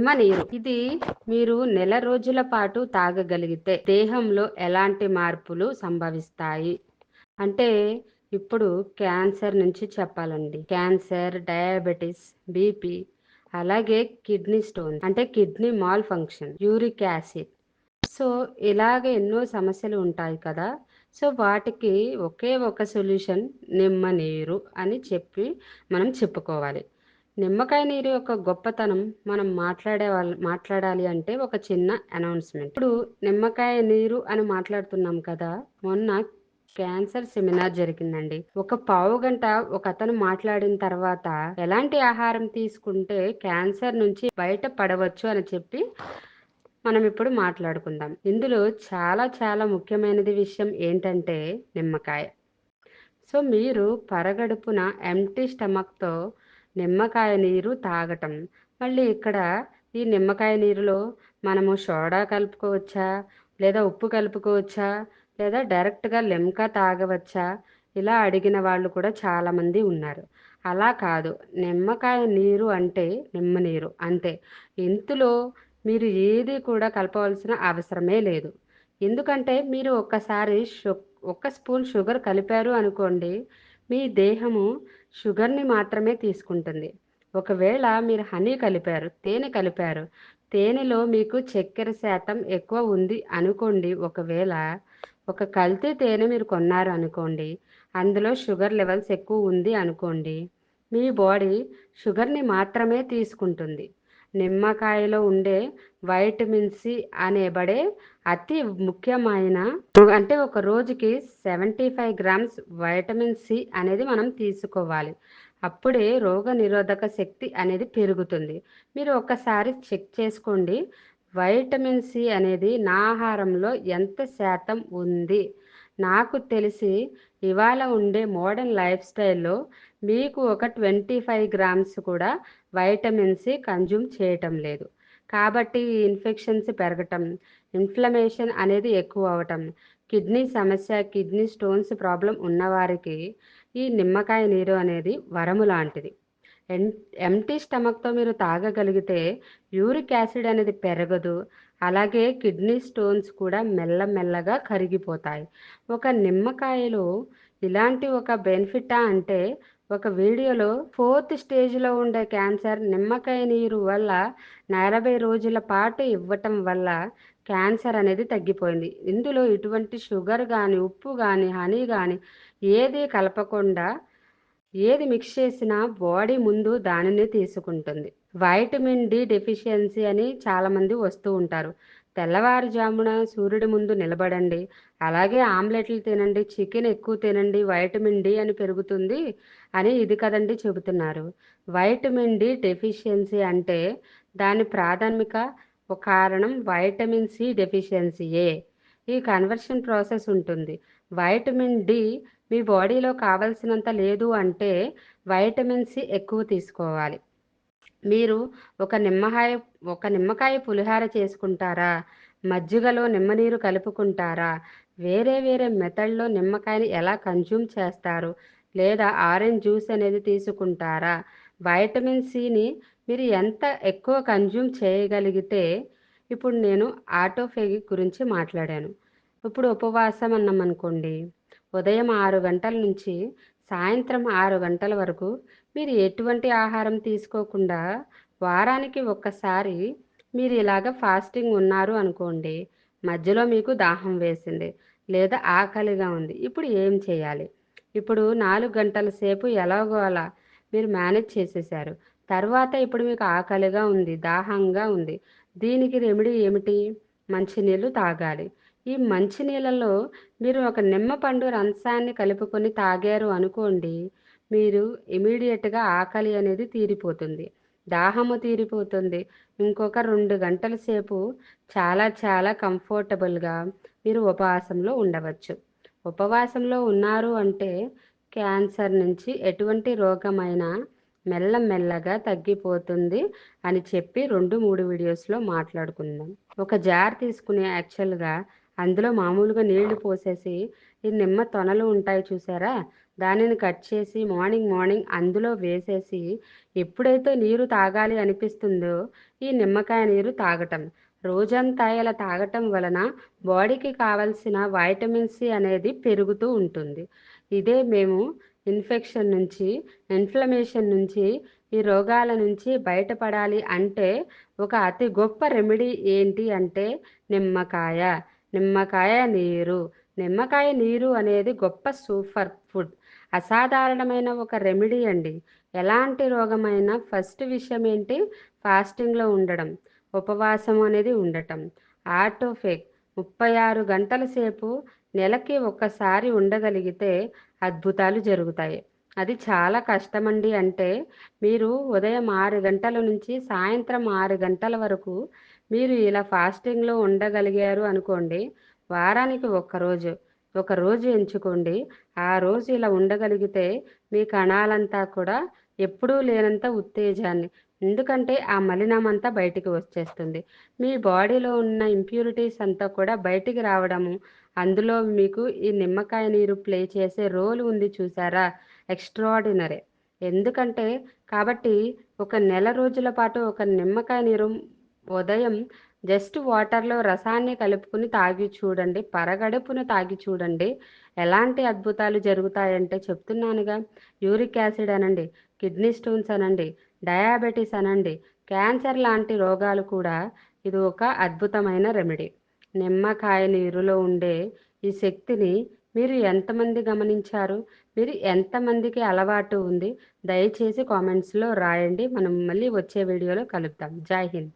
నిమ్మ నీరు ఇది మీరు నెల రోజుల పాటు తాగగలిగితే దేహంలో ఎలాంటి మార్పులు సంభవిస్తాయి? అంటే ఇప్పుడు క్యాన్సర్ నుంచి చెప్పాలండి. క్యాన్సర్ డయాబెటీస్ బీపీ అలాగే కిడ్నీ స్టోన్ అంటే kidney malfunction uric acid. So ఇలాగ ఎన్నో సమస్యలు ఉంటాయి కదా. సో వాటికి ఒకే ఒక సొల్యూషన్ నిమ్మ నీరు అని చెప్పి మనం చెప్పుకోవాలి. నిమ్మకాయ నీరు యొక్క గొప్పతనం మనం మాట్లాడే వాళ్ళు మాట్లాడాలి అంటే ఒక చిన్న అనౌన్స్మెంట్ ఇప్పుడు నిమ్మకాయ నీరు అని మాట్లాడుతున్నాం కదా మొన్న క్యాన్సర్ సెమినార్ జరిగిందండి. ఒక పావు గంట ఒక అతను మాట్లాడిన తర్వాత ఎలాంటి ఆహారం తీసుకుంటే క్యాన్సర్ నుంచి బయట పడవచ్చు అని చెప్పి మనం ఇప్పుడు మాట్లాడుకుందాం. ఇందులో చాలా చాలా ముఖ్యమైనది విషయం ఏంటంటే నిమ్మకాయ. సో మీరు పరగడుపున ఎంటీ స్టమక్తో నిమ్మకాయ నీరు తాగటం. మళ్ళీ ఇక్కడ ఈ నిమ్మకాయ నీరులో మనము సోడా కలుపుకోవచ్చా? లేదా ఉప్పు కలుపుకోవచ్చా? లేదా డైరెక్ట్గా లెమ్కా తాగవచ్చా? ఇలా అడిగిన వాళ్ళు కూడా చాలామంది ఉన్నారు. అలా కాదు. నిమ్మకాయ నీరు అంటే నిమ్మ నీరు. అంతే. ఇంతలో మీరు ఏది కూడా కలపవలసిన అవసరమే లేదు. ఎందుకంటే మీరు ఒక్కసారి షు ఒక్క స్పూన్ షుగర్ కలిపారు అనుకోండి మీ దేహము షుగర్ని మాత్రమే తీసుకుంటుంది. ఒకవేళ మీరు హనీ కలిపారు తేనె కలిపారు తేనెలో మీకు చక్కెర శాతం ఎక్కువ ఉంది అనుకోండి ఒకవేళ ఒక కల్తీ తేనె మీరు కొన్నారు అనుకోండి అందులో షుగర్ లెవెల్స్ ఎక్కువ ఉంది అనుకోండి మీ బాడీ షుగర్ని మాత్రమే తీసుకుంటుంది. నిమ్మకాయలో ఉండే వైటమిన్ సి అనేబడే అతి ముఖ్యమైన అంటే ఒక రోజుకి seventy five grams vitamin C అనేది మనం తీసుకోవాలి. అప్పుడే రోగ నిరోధక శక్తి అనేది పెరుగుతుంది. మీరు ఒక్కసారి చెక్ చేసుకోండి. వైటమిన్ సి అనేది నా ఆహారంలో ఎంత శాతం ఉంది? నాకు తెలిసి ఇవాళ ఉండే మోడర్న్ లైఫ్ స్టైల్లో మీకు ఒక ట్వంటీ ఫైవ్ గ్రామ్స్ కూడా వైటమిన్ సి కన్జ్యూమ్ చేయటం లేదు. కాబట్టి ఇన్ఫెక్షన్స్ పెరగటం ఇన్ఫ్లమేషన్ అనేది ఎక్కువ అవటం కిడ్నీ సమస్య కిడ్నీ స్టోన్స్ ప్రాబ్లం ఉన్నవారికి ఈ నిమ్మకాయ నీరు అనేది వరము లాంటిది. ఎం ఎంటీ స్టమక్తో మీరు తాగగలిగితే యూరిక్ యాసిడ్ అనేది పెరగదు. అలాగే కిడ్నీ స్టోన్స్ కూడా మెల్లమెల్లగా కరిగిపోతాయి. ఒక నిమ్మకాయలో ఇలాంటి ఒక బెనిఫిటా అంటే ఒక వీడియోలో ఫోర్త్ స్టేజ్లో ఉండే క్యాన్సర్ నిమ్మకాయ నీరు వల్ల నలభై రోజుల పాటు ఇవ్వటం వల్ల క్యాన్సర్ అనేది తగ్గిపోయింది. ఇందులో ఇటువంటి షుగర్ కానీ ఉప్పు కానీ హనీ కానీ ఏది కలపకుండా ఏది మిక్స్ చేసినా బాడీ ముందు దానిని తీసుకుంటుంది. వైటమిన్ డి డెఫిషియన్సీ అని చాలామంది వస్తూ ఉంటారు. తెల్లవారుజామున సూర్యుడి ముందు నిలబడండి. అలాగే ఆమ్లెట్లు తినండి చికెన్ ఎక్కువ తినండి వైటమిన్ డి అని పెరుగుతుంది. అని ఇది కదండి చెబుతున్నారు. వైటమిన్ డి డెఫిషియన్సీ అంటే దాని ప్రాథమిక కారణం వైటమిన్ సి డెఫిషియన్సీయే ఈ కన్వర్షన్ ప్రాసెస్ ఉంటుంది. వైటమిన్ డి మీ బాడీలో కావలసినంత లేదు అంటే వైటమిన్ సి ఎక్కువ తీసుకోవాలి. మీరు ఒక నిమ్మకాయ ఒక నిమ్మకాయ పులిహార చేసుకుంటారా? మజ్జిగలో నిమ్మనీరు కలుపుకుంటారా? వేరే వేరే మెథడ్లో నిమ్మకాయని ఎలా కన్జ్యూమ్ చేస్తారు? లేదా ఆరెంజ్ జ్యూస్ అనేది తీసుకుంటారా? వైటమిన్ సిని మీరు ఎంత ఎక్కువ కన్జ్యూమ్ చేయగలిగితే ఇప్పుడు నేను ఆటోఫేగి గురించి మాట్లాడాను. ఇప్పుడు ఉపవాసం అన్నాం అనుకోండి. ఉదయం ఆరు గంటల నుంచి సాయంత్రం ఆరు గంటల వరకు మీరు ఎటువంటి ఆహారం తీసుకోకుండా వారానికి ఒక్కసారి మీరు ఇలాగ ఫాస్టింగ్ ఉన్నారు అనుకోండి మధ్యలో మీకు దాహం వేసింది లేదా ఆకలిగా ఉంది. ఇప్పుడు ఏం చేయాలి? ఇప్పుడు నాలుగు గంటల సేపు ఎలాగో అలా మీరు మేనేజ్ చేసేసారు. తర్వాత ఇప్పుడు మీకు ఆకలిగా ఉంది దాహంగా ఉంది. దీనికి రెమెడీ ఏమిటి? మంచినీళ్ళు తాగాలి. ఈ మంచినీళ్ళలో మీరు ఒక నిమ్మపండు రంసాన్ని కలుపుకొని తాగారు అనుకోండి మీరు ఇమీడియట్గా ఆకలి అనేది తీరిపోతుంది. దాహము తీరిపోతుంది. ఇంకొక రెండు గంటల సేపు చాలా చాలా కంఫర్టబుల్గా మీరు ఉపవాసంలో ఉండవచ్చు. ఉపవాసంలో ఉన్నారు అంటే క్యాన్సర్ నుంచి ఎటువంటి రోగమైనా మెల్లమెల్లగా తగ్గిపోతుంది అని చెప్పి రెండు మూడు వీడియోస్లో మాట్లాడుకుందాం. ఒక జార్ తీసుకుని యాక్చువల్గా అందులో మామూలుగా నీళ్ళు పోసేసి ఈ నిమ్మ తొనలు ఉంటాయి చూసారా? దానిని కట్ చేసి మార్నింగ్ మార్నింగ్ అందులో వేసేసి ఎప్పుడైతే నీరు తాగాలి అనిపిస్తుందో ఈ నిమ్మకాయ నీరు తాగటం. రోజంతా ఇలా తాగటం వలన బాడీకి కావలసిన వైటమిన్ సి అనేది పెరుగుతూ ఉంటుంది. ఇదే మేము ఇన్ఫెక్షన్ నుంచి ఇన్ఫ్లమేషన్ నుంచి ఈ రోగాల నుంచి బయటపడాలి అంటే ఒక అతి గొప్ప రెమెడీ ఏంటి అంటే నిమ్మకాయ. నిమ్మకాయ నీరు. నిమ్మకాయ నీరు అనేది గొప్ప సూపర్ ఫుడ్. అసాధారణమైన ఒక రెమెడీ అండి. ఎలాంటి రోగమైనా ఫస్ట్ విషయం ఏంటి? ఫాస్టింగ్లో ఉండడం. ఉపవాసం అనేది ఉండటం. ఆటోఫెక్ ముప్పై ఆరు గంటల సేపు నెలకి ఒక్కసారి ఉండగలిగితే అద్భుతాలు జరుగుతాయి. అది చాలా కష్టమండి అంటే మీరు ఉదయం ఆరు గంటల నుంచి సాయంత్రం ఆరు గంటల వరకు మీరు ఇలా ఫాస్టింగ్లో ఉండగలిగారు అనుకోండి వారానికి ఒక్కరోజు ఒక రోజు ఎంచుకోండి. ఆ రోజు ఇలా ఉండగలిగితే మీ కణాలంతా కూడా ఎప్పుడూ లేనంత ఉత్తేజాన్ని ఎందుకంటే ఆ మలినం అంతా బయటికి వచ్చేస్తుంది. మీ బాడీలో ఉన్న ఇంప్యూరిటీస్ అంతా కూడా బయటికి రావడము అందులో మీకు ఈ నిమ్మకాయ నీరు ప్లే చేసే రోల్ ఉంది చూసారా? ఎక్స్ట్రాడినరీ ఎందుకంటే కాబట్టి ఒక నెల రోజుల పాటు ఒక నిమ్మకాయ నీరు ఉదయం జస్ట్ వాటర్లో రసాన్ని కలుపుకుని తాగి చూడండి పరగడుపును తాగి చూడండి. ఎలాంటి అద్భుతాలు జరుగుతాయంటే చెప్తున్నానుగా. యూరిక్ యాసిడ్ అనండి కిడ్నీ స్టోన్స్ అనండి డయాబెటీస్ అనండి. క్యాన్సర్ లాంటి రోగాలు కూడా ఇది ఒక అద్భుతమైన రెమెడీ. నిమ్మకాయ నీరులో ఉండే ఈ శక్తిని మీరు ఎంతమంది గమనించారు? మీరు ఎంతమందికి అలవాటు ఉంది? దయచేసి కామెంట్స్లో రాయండి. మనం మళ్ళీ వచ్చే వీడియోలో కలుద్దాం. జై హింద్.